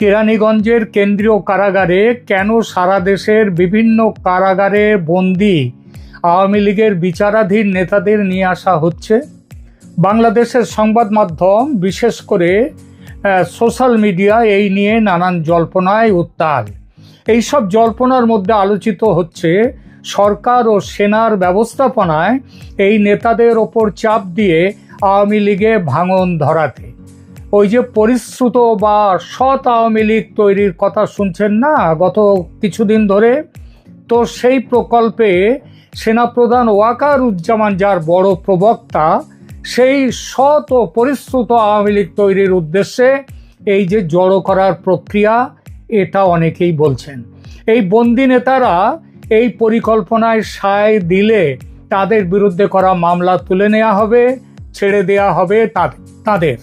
কেরানীগঞ্জের কেন্দ্রীয় কারাগারে কেন সারা দেশের বিভিন্ন কারাগারে বন্দি? আওয়ামী লীগের বিচারাধীন নেতাদের নিয়ে আসা হচ্ছে। বাংলাদেশের সংবাদ মাধ্যম, বিশেষ করে সোশ্যাল মিডিয়া এই নিয়ে নানান জল্পনায় উত্তাল। এইসব জল্পনার মধ্যে আলোচিত হচ্ছে, সরকার ও সেনার ব্যবস্থাপনায় এই নেতাদের ওপর চাপ দিয়ে আওয়ামী লীগে ভাঙন ধরাতে। ওই যে পরিশ্রুত বা সৎ আওয়ামী লীগ তৈরির কথা শুনছেন না? গত কিছুদিন ধরে তো সেই প্রকল্পে সেনাপ্রধান ওয়াকার উজ্জামান যার বড় প্রবক্তা, সেই সৎ ও পরিশ্রুত আওয়ামী লীগ তৈরির উদ্দেশ্যে এই যে জড়ো করার প্রক্রিয়া, এটা অনেকেই বলছেন। এই বন্দি নেতারা এই পরিকল্পনায় সায় দিলে তাদের বিরুদ্ধে করা মামলা তুলে নেওয়া হবে, ছেড়ে দেয়া হবে তাদের তাদের।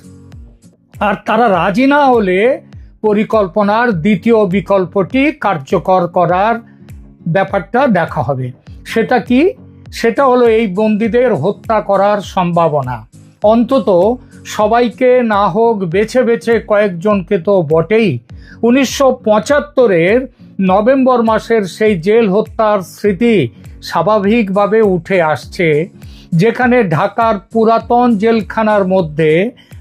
আর তারা রাজি না হলে পরিকল্পনার দ্বিতীয় বিকল্পটি কার্যকর করার ব্যাপারটা দেখা হবে। সেটা কি? সেটা হলো এই বন্দীদের হত্যা করার সম্ভাবনা। অন্তত সবাইকে না হোক বেছে বেছে কয়েকজনকে তো বটেই। উনিশশো পঁচাত্তরের নভেম্বর মাসের সেই জেল হত্যার স্মৃতি স্বাভাবিকভাবে উঠে আসছে, যেখানে ঢাকার পুরাতন জেলখানার মধ্যে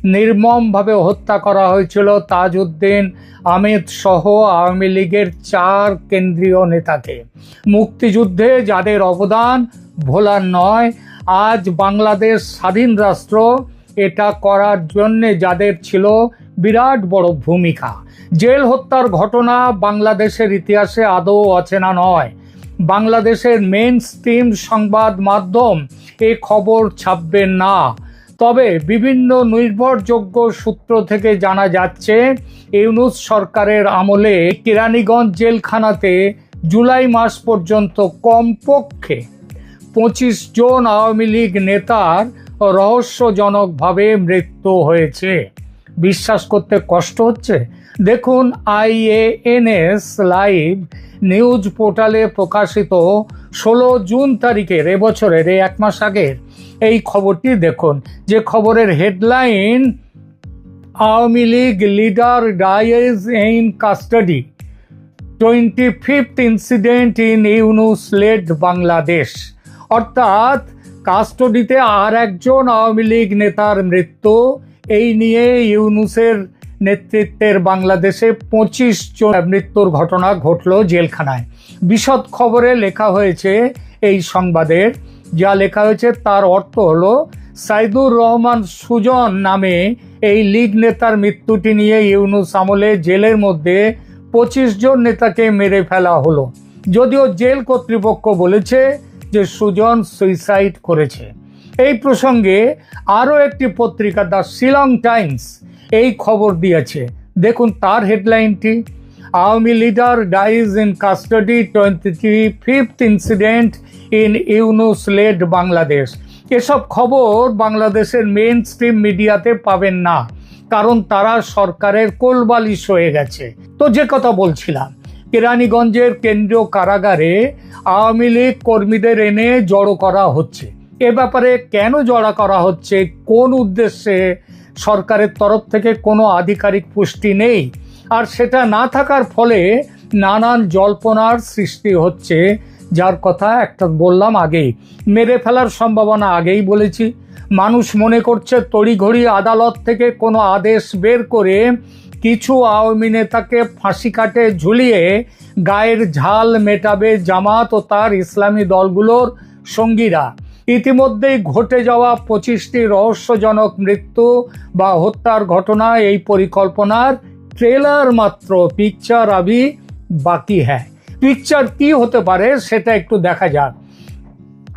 নির্মমভাবে হত্যা করা হয়েছিল তাজউদ্দিন আহমেদ সহ আওয়ামী লীগের চার কেন্দ্রীয় নেতাকে। মুক্তিযুদ্ধে যাদের অবদান ভোলার নয়, আজ বাংলাদেশ স্বাধীন রাষ্ট্র, এটা করার জন্যে যাদের ছিল বিরাট বড় ভূমিকা। জেল হত্যার ঘটনা বাংলাদেশের ইতিহাসে আদৌ অচেনা নয়। বাংলাদেশের মেন স্ট্রিম সংবাদ মাধ্যম এ খবর ছাপবেন না। তবে বিভিন্ন নির্ভরযোগ্য সূত্র থেকে জানা যাচ্ছে, ইউনুস সরকারের আমলে কেরানীগঞ্জ জেলখানাতে জুলাই মাস পর্যন্ত কমপক্ষে পঁচিশ জন আওয়ামী লীগ নেতার রহস্যজনকভাবে মৃত্যু হয়েছে। বিশ্বাস করতে কষ্ট হচ্ছে? দেখুন আইএএনএস লাইভ নিউজ পোর্টালে প্রকাশিত ষোলো জুন তারিখের এবছরের, এই এক মাস আগের। এই খবরটি দেখুন। যে খবরের headline, Awami League leader dies in custody, twenty fifth incident in Yunus led Bangladesh. অর্থাৎ কাস্টডিতে আর একজন আওয়ামী লীগ নেতার মৃত্যু। এই নিয়ে ইউনুসের নেতৃত্বের বাংলাদেশে পঁচিশ জন মৃত্যুর ঘটনা ঘটল জেলখানায়। বিশদ খবরে লেখা হয়েছে এই সংবাদের। যা লেখা হয়েছে তার অর্থ হলো সাইদুর রহমান সুজন নামে এই লীগ নেতার মৃত্যুটি নিয়ে ইউনুস আমলে জেলের মধ্যে পঁচিশ জন নেতাকে মেরে ফেলা হলো। যদিও জেল কর্তৃপক্ষ বলেছে যে সুজন সুইসাইড করেছে। এই প্রসঙ্গে আরও একটি পত্রিকা দ্য শিলং টাইমস এই খবর দিয়েছে। দেখুন তার হেডলাইনটি। Awami leader dies in custody twenty three fifth incident in Yunus led Bangladesh. এসব খবর বাংলাদেশের মেন স্ট্রিম মিডিয়াতে পাবেন না, কারণ তারা সরকারের কোলবালিশ হয়ে গেছে। তো যে কথা বলছিলাম, কেরানীগঞ্জের কেন্দ্রীয় কারাগারে আওয়ামী লীগ কর্মীদের এনে জড়ো করা হচ্ছে। এ ব্যাপারে কেন জড়া করা হচ্ছে, কোন উদ্দেশ্যে সরকারের তরফ থেকে কোনো আধিকারিক পুষ্টি নেই আর সেটা না থাকার ফলে নানান জল্পনার সৃষ্টি হচ্ছে, যার কথা একটা বললাম আগেই। মেরে ফেলার সম্ভাবনা আগেই বলেছি। মানুষ মনে করছে তড়িঘড়ি আদালত থেকে কোনো আদেশ বের করে কিছু আওয়ামী নেতাকে ফাঁসি কাটে ঝুলিয়ে গায়ের ঝাল মেটাবে জামাত ও তার ইসলামী দলগুলোর সঙ্গীরা। ইতিমধ্যেই ঘটে যাওয়া পঁচিশটি রহস্যজনক মৃত্যু বা হত্যার ঘটনা এই পরিকল্পনার ট্রেলার মাত্র পিকচার আবি বাকি হ্যাঁ পিকচার কি হতে পারে সেটা একটু দেখা যাক।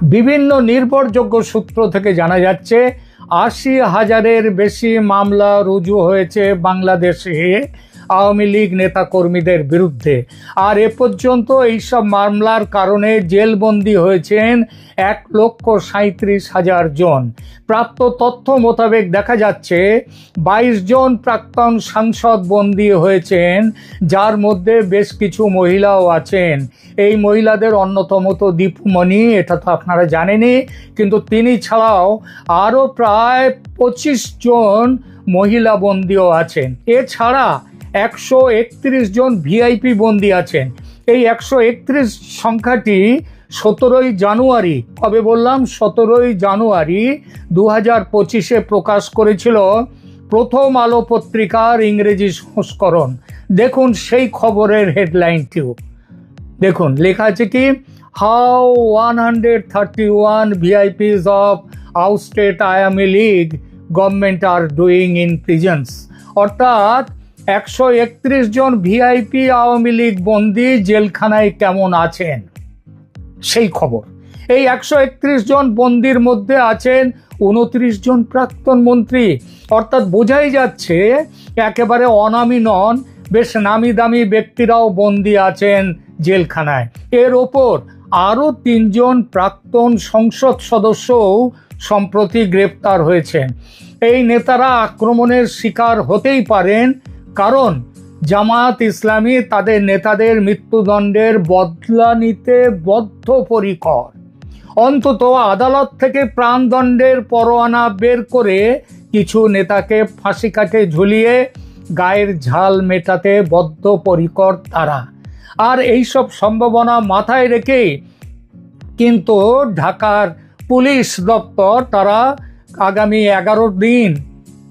বিভিন্ন নির্ভরযোগ্য সূত্র থেকে জানা যাচ্ছে, আশি হাজারের বেশি মামলা রুজু হয়েছে বাংলাদেশে। আওয়ামী লীগ নেতাকর্মীদের বিরুদ্ধে। আর এ পর্যন্ত এইসব মামলার কারণে জেলবন্দি হয়েছেন এক লক্ষ সাঁত্রিশ হাজার জন। প্রাপ্ত তথ্য মোতাবেক দেখা যাচ্ছে, বাইশ জন প্রাক্তন সাংসদ বন্দী হয়েছেন, যার মধ্যে বেশ কিছু মহিলাও আছেন। এই মহিলাদের অন্যতম তো দীপুমণি এটা তো আপনারা জানেনই। কিন্তু তিনি ছাড়াও আরও প্রায় পঁচিশ জন মহিলা বন্দীও আছেন। এছাড়া একশো একত্রিশ জন ভিআইপি বন্দী আছেন। এই একশো একত্রিশ সংখ্যাটি সতেরোই জানুয়ারি, কবে বললাম? সতেরোই জানুয়ারি দু হাজার পঁচিশে প্রকাশ করেছিল প্রথম আলো পত্রিকার ইংরেজি সংস্করণ। দেখুন সেই খবরের হেডলাইনটিও। দেখুন, লেখা আছে কি? How one hundred thirty one VIPs of ousted Awami League government are doing in prisons. অর্থাৎ একশো একত্রিশ জন ভিআইপি আওয়ামী লীগ বন্দী জেলখানায় কেমন আছেন? সেই খবর। এই একশো একত্রিশ জন বন্দির মধ্যে আছেন উনত্রিশ জন প্রাক্তন মন্ত্রী। অর্থাৎ বোঝাই যাচ্ছে একেবারে অনামী নন, বেশ নামি দামি ব্যক্তিরাও বন্দি আছেন জেলখানায়। এর ওপর আরও তিনজন প্রাক্তন সংসদ সদস্যও সম্প্রতি গ্রেপ্তার হয়েছেন। এই নেতারা আক্রমণের শিকার হতেই পারেন কারণ জামাত ইসলামী তাদের নেতাদের মৃত্যুদণ্ডের বদলা নিতে বদ্ধপরিকর। অন্তত আদালত থেকে প্রাণদণ্ডের পরোয়ানা বের করে কিছু নেতাকে ফাঁসি কাটে ঝুলিয়ে গায়ের ঝাল মেটাতে বদ্ধপরিকর তারা। আর এইসব সম্ভাবনা মাথায় রেখে কিন্তু ঢাকার পুলিশ দপ্তর তারা আগামী এগারো দিন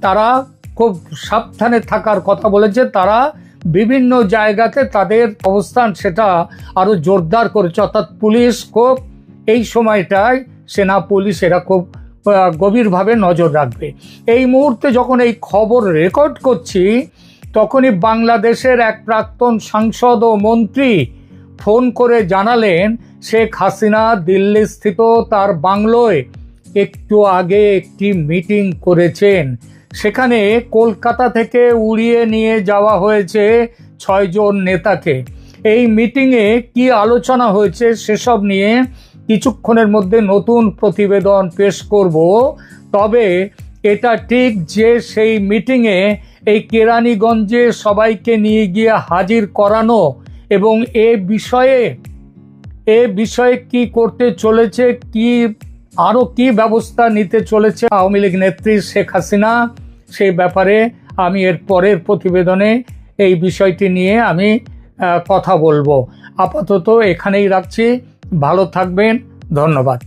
তারা খুব সাবধানে থাকার কথা বলেছে। তারা বিভিন্ন জায়গাতে তাদের অবস্থান সেটা আরও জোরদার করেছে। অর্থাৎ পুলিশ খুব এই সময়টায় সেনা পুলিশ এরা খুব গভীরভাবে নজর রাখবে। এই মুহূর্তে যখন এই খবর রেকর্ড করছি, তখনই বাংলাদেশের এক প্রাক্তন সাংসদ ও মন্ত্রী ফোন করে জানালেন, শেখ হাসিনা দিল্লি স্থিত তার বাংলোয় একটু আগে একটি মিটিং করেছেন। সেখানে কলকাতা থেকে উড়িয়ে নিয়ে যাওয়া হয়েছে ছয়জন নেতাকে। এই মিটিংয়ে কি আলোচনা হয়েছে সেসব নিয়ে কিছুক্ষণের মধ্যে নতুন প্রতিবেদন পেশ করব। তবে এটা ঠিক যে সেই মিটিংয়ে এই কেরানীগঞ্জে সবাইকে নিয়ে গিয়ে হাজির করানো এবং এ বিষয়ে এ বিষয়ে কি করতে চলেছে, কি আরও কি ব্যবস্থা নিতে চলেছে আওয়ামী লীগ নেত্রী শেখ হাসিনা? সেই ব্যাপারে আমি এর পরের প্রতিবেদনে এই বিষয়টি নিয়ে আমি কথা বলব। আপাতত এখানেই রাখছি। ভালো থাকবেন। ধন্যবাদ।